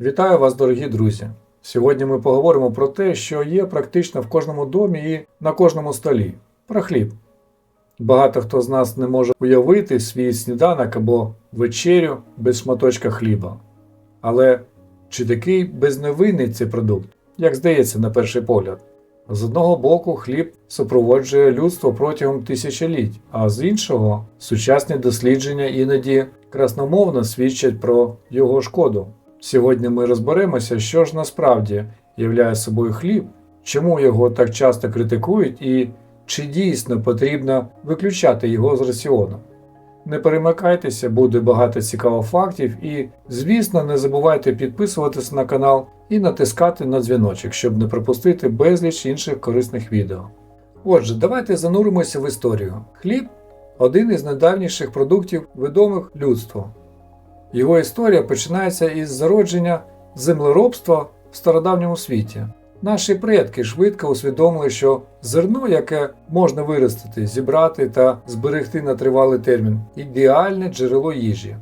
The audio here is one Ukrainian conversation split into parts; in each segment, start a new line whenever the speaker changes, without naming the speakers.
Вітаю вас, дорогі друзі! Сьогодні ми поговоримо про те, що є практично в кожному домі і на кожному столі про хліб. Багато хто з нас не може уявити свій сніданок або вечерю без шматочка хліба. Але чи такий безневинний цей продукт, як здається на перший погляд? З одного боку, хліб супроводжує людство протягом тисячоліть, а з іншого, сучасні дослідження іноді красномовно свідчать про його шкоду. Сьогодні ми розберемося, що ж насправді являє собою хліб, чому його так часто критикують і чи дійсно потрібно виключати його з раціону. Не перемикайтеся, буде багато цікавих фактів, і, звісно, не забувайте підписуватися на канал і натискати на дзвіночок, щоб не пропустити безліч інших корисних відео. Отже, давайте зануримося в історію. Хліб один із найдавніших продуктів відомих людству. Його історія починається із зародження землеробства в стародавньому світі. Наші предки швидко усвідомили, що зерно, яке можна виростити, зібрати та зберегти на тривалий термін ідеальне джерело їжі.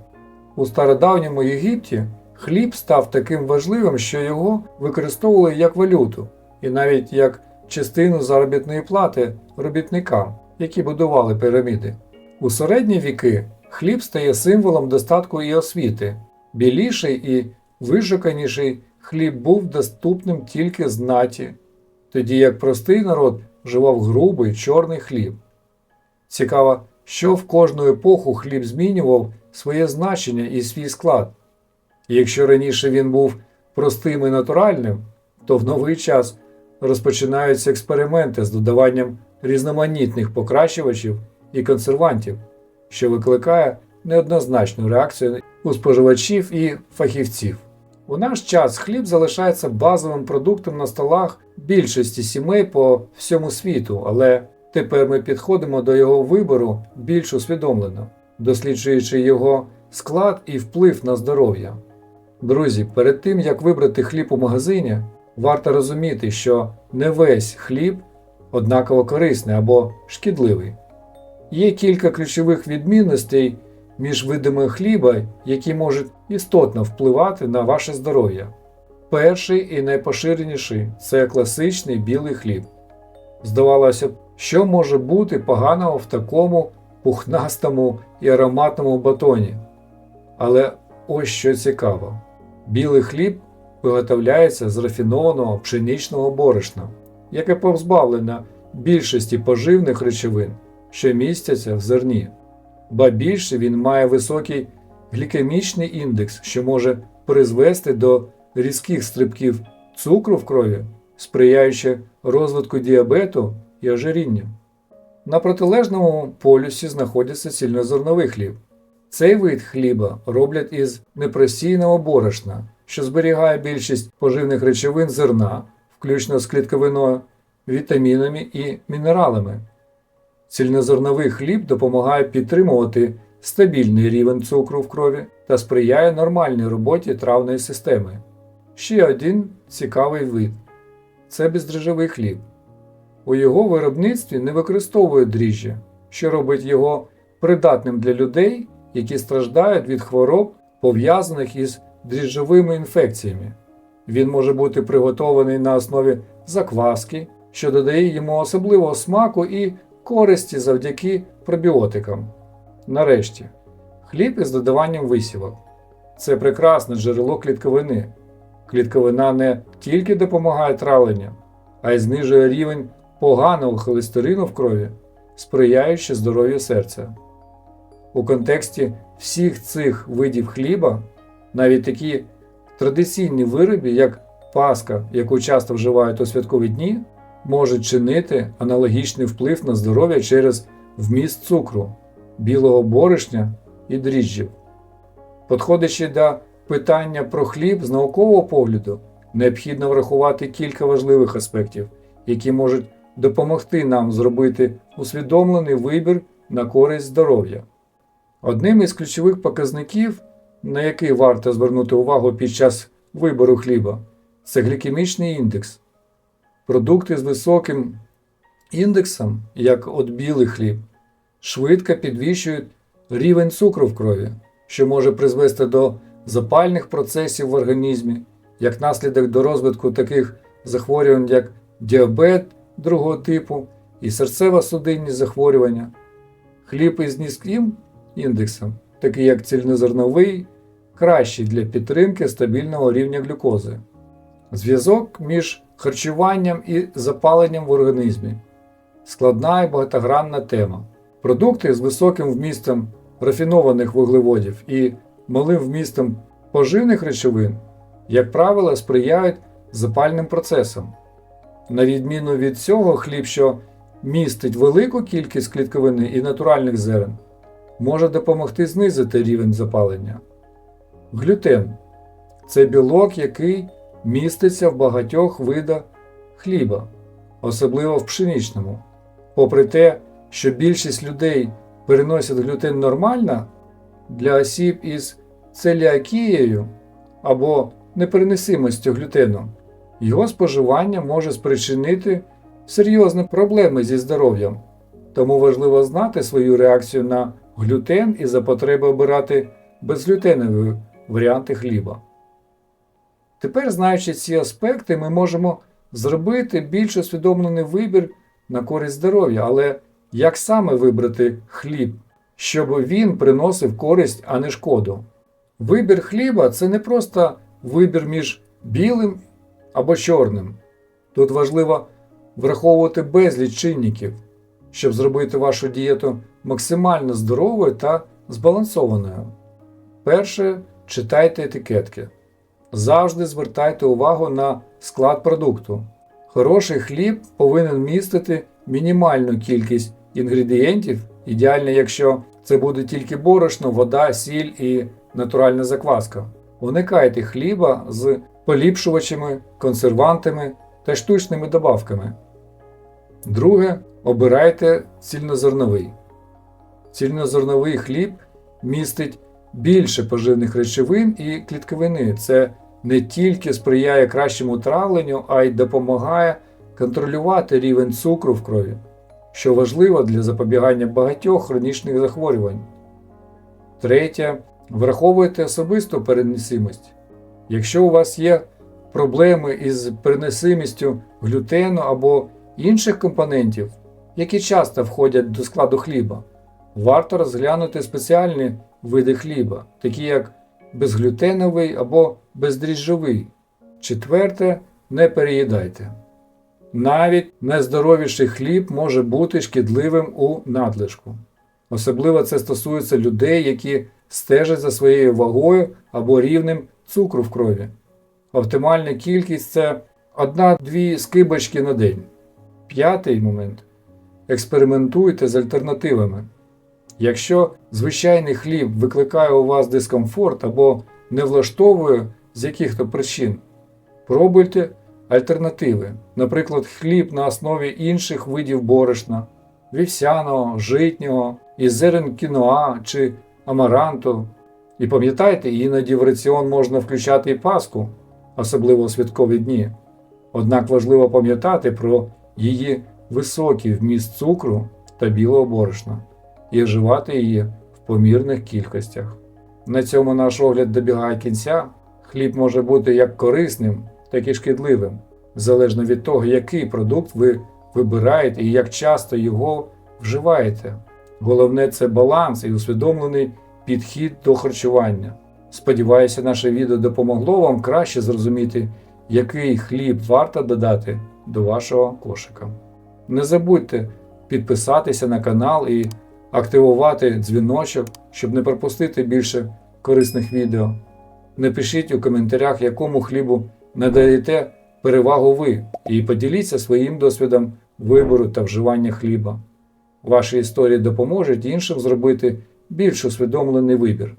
У стародавньому Єгипті хліб став таким важливим, що його використовували як валюту і навіть як частину заробітної плати робітникам, які будували піраміди. У середні віки хліб стає символом достатку і освіти. Біліший і вишуканіший хліб був доступним тільки знаті, тоді як простий народ вживав грубий чорний хліб. Цікаво, що в кожну епоху хліб змінював своє значення і свій склад. Якщо раніше він був простим і натуральним, то в новий час розпочинаються експерименти з додаванням різноманітних покращувачів і консервантів, що викликає неоднозначну реакцію у споживачів і фахівців. У наш час хліб залишається базовим продуктом на столах більшості сімей по всьому світу, але тепер ми підходимо до його вибору більш усвідомлено, досліджуючи його склад і вплив на здоров'я. Друзі, перед тим як вибрати хліб у магазині, варто розуміти, що не весь хліб однаково корисний або шкідливий. Є кілька ключових відмінностей між видами хліба, які можуть істотно впливати на ваше здоров'я. Перший і найпоширеніший це класичний білий хліб. Здавалося б, що може бути поганого в такому пухнастому і ароматному батоні. Але ось що цікаво: білий хліб виготовляється з рафінованого пшеничного борошна, яке позбавлено більшості поживних речовин, що містяться в зерні. Ба більше він має високий глікемічний індекс, що може призвести до різких стрибків цукру в крові, сприяючи розвитку діабету і ожиріння. На протилежному полюсі знаходиться цільнозерновий хліб. Цей вид хліба роблять із непросійного борошна, що зберігає більшість поживних речовин зерна, включно з клітковиною, вітамінами і мінералами. Цільнозерновий хліб допомагає підтримувати стабільний рівень цукру в крові та сприяє нормальній роботі травної системи. Ще один цікавий вид це бездріжджовий хліб. У його виробництві не використовують дріжджі, що робить його придатним для людей, які страждають від хвороб, пов'язаних із дріжджовими інфекціями. Він може бути приготований на основі закваски, що додає йому особливого смаку і користі завдяки пробіотикам. Нарешті, хліб із додаванням висівок. Це прекрасне джерело клітковини. Клітковина не тільки допомагає травленню, а й знижує рівень поганого холестерину в крові, сприяючи здоров'ю серця. У контексті всіх цих видів хліба, навіть такі традиційні вироби, як паска, яку часто вживають у святкові дні, можуть чинити аналогічний вплив на здоров'я через вміст цукру, білого борошня і дріжджів. Подходячи до питання про хліб з наукового погляду, необхідно врахувати кілька важливих аспектів, які можуть допомогти нам зробити усвідомлений вибір на користь здоров'я. Одним із ключових показників, на який варто звернути увагу під час вибору хліба, це глікемічний індекс. Продукти з високим індексом, як от білий хліб, швидко підвищують рівень цукру в крові, що може призвести до запальних процесів в організмі, як наслідок до розвитку таких захворювань, як діабет другого типу і серцево-судинні захворювання. Хліб із низьким індексом, такий як цільнозерновий, кращий для підтримки стабільного рівня глюкози. Зв'язок між харчуванням і запаленням в організмі складна і багатогранна тема. Продукти з високим вмістом рафінованих вуглеводів і малим вмістом поживних речовин, як правило, сприяють запальним процесам. На відміну від цього, хліб, що містить велику кількість клітковини і натуральних зерен, може допомогти знизити рівень запалення. Глютен це білок, який міститься в багатьох видах хліба, особливо в пшеничному. Попри те, що більшість людей переносять глютен нормально, для осіб із целіакією або непереносимостю глютену, його споживання може спричинити серйозні проблеми зі здоров'ям, тому важливо знати свою реакцію на глютен і за потреби обирати безглютенові варіанти хліба. Тепер, знаючи ці аспекти, ми можемо зробити більш усвідомлений вибір на користь здоров'я, але як саме вибрати хліб, щоб він приносив користь, а не шкоду? Вибір хліба це не просто вибір між білим або чорним. Тут важливо враховувати безліч чинників, щоб зробити вашу дієту максимально здоровою та збалансованою. Перше, читайте етикетки. Завжди звертайте увагу на склад продукту. Хороший хліб повинен містити мінімальну кількість інгредієнтів, ідеально, якщо це буде тільки борошно, вода, сіль і натуральна закваска. Уникайте хліба з поліпшувачами, консервантами та штучними добавками. Друге, обирайте цільнозерновий. Цільнозерновий хліб містить більше поживних речовин і клітковини. Це не тільки сприяє кращому травленню, а й допомагає контролювати рівень цукру в крові, що важливо для запобігання багатьох хронічних захворювань. Третє. Враховуйте особисту переносимість. Якщо у вас є проблеми із переносимістю глютену або інших компонентів, які часто входять до складу хліба, варто розглянути спеціальні види хліба, такі як безглютеновий або бездріжджовий. Четверте, не переїдайте. Навіть найздоровіший хліб може бути шкідливим у надлишку. Особливо це стосується людей, які стежать за своєю вагою або рівнем цукру в крові. Оптимальна кількість це 1-2 скибочки на день. П'ятий момент. Експериментуйте з альтернативами. Якщо звичайний хліб викликає у вас дискомфорт або не влаштовує з яких-то причин, пробуйте альтернативи, наприклад, хліб на основі інших видів борошна, вівсяного, житнього, із зерен кіноа чи амаранту. І пам'ятайте, іноді в раціон можна включати і паску, особливо у святкові дні. Однак важливо пам'ятати про її високий вміст цукру та білого борошна і вживати її в помірних кількостях. На цьому наш огляд добігає кінця. Хліб може бути як корисним, так і шкідливим, залежно від того, який продукт ви вибираєте і як часто його вживаєте. Головне це баланс і усвідомлений підхід до харчування. Сподіваюся, наше відео допомогло вам краще зрозуміти, який хліб варто додати до вашого кошика. Не забудьте підписатися на канал і активувати дзвіночок, щоб не пропустити більше корисних відео. Напишіть у коментарях, якому хлібу надаєте перевагу ви, і поділіться своїм досвідом вибору та вживання хліба. Ваші історії допоможуть іншим зробити більш усвідомлений вибір.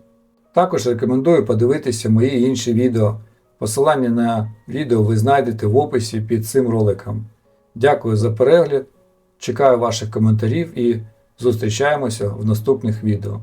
Також рекомендую подивитися мої інші відео. Посилання на відео ви знайдете в описі під цим роликом. Дякую за перегляд, чекаю ваших коментарів і зустрічаємося в наступних відео.